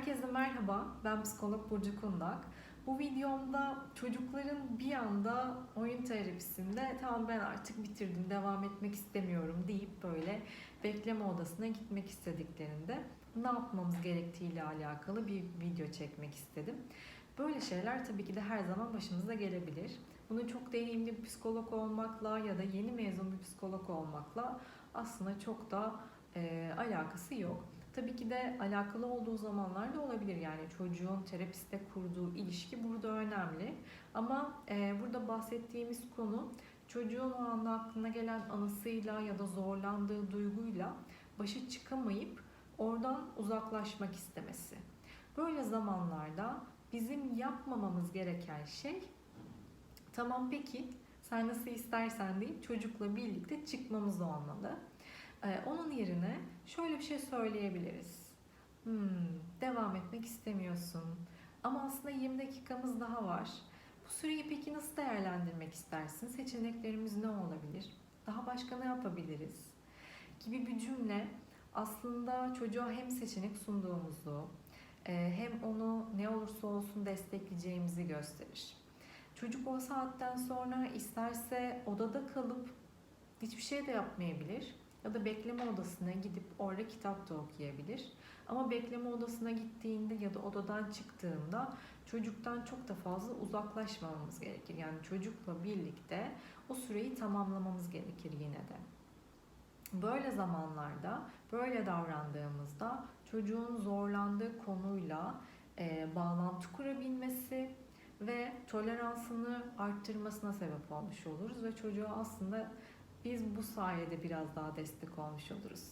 Herkese merhaba, ben psikolog Burcu Kundak. Bu videomda çocukların bir anda oyun terapisinde tamam ben artık bitirdim, devam etmek istemiyorum deyip böyle bekleme odasına gitmek istediklerinde ne yapmamız gerektiğiyle alakalı bir video çekmek istedim. Böyle şeyler tabii ki de her zaman başımıza gelebilir. Bunun çok deneyimli bir psikolog olmakla ya da yeni mezun bir psikolog olmakla aslında çok da e, alakası yok. Tabii ki de alakalı olduğu zamanlar da olabilir. Yani çocuğun terapiste kurduğu ilişki burada önemli. Ama e, burada bahsettiğimiz konu çocuğun o anda aklına gelen anısıyla ya da zorlandığı duyguyla başa çıkamayıp oradan uzaklaşmak istemesi. Böyle zamanlarda bizim yapmamamız gereken şey tamam peki sen nasıl istersen deyip çocukla birlikte çıkmamız o anlamda. Ee, onun yerine şöyle bir şey söyleyebiliriz. Hmm, devam etmek istemiyorsun. Ama aslında 20 dakikamız daha var. Bu süreyi peki nasıl değerlendirmek istersin? Seçeneklerimiz ne olabilir? Daha başka ne yapabiliriz? Gibi bir cümle aslında çocuğa hem seçenek sunduğumuzu e, hem onu ne olursa olsun destekleyeceğimizi gösterir. Çocuk o saatten sonra isterse odada kalıp hiçbir şey de yapmayabilir ya da bekleme odasına gidip orada kitap da okuyabilir. Ama bekleme odasına gittiğinde ya da odadan çıktığında çocuktan çok da fazla uzaklaşmamamız gerekir. Yani çocukla birlikte o süreyi tamamlamamız gerekir yine de. Böyle zamanlarda, böyle davrandığımızda çocuğun zorlandığı konuyla e, bağlantı kurabilmesi ve toleransını arttırmasına sebep olmuş oluruz ve çocuğa aslında biz bu sayede biraz daha destek olmuş oluruz.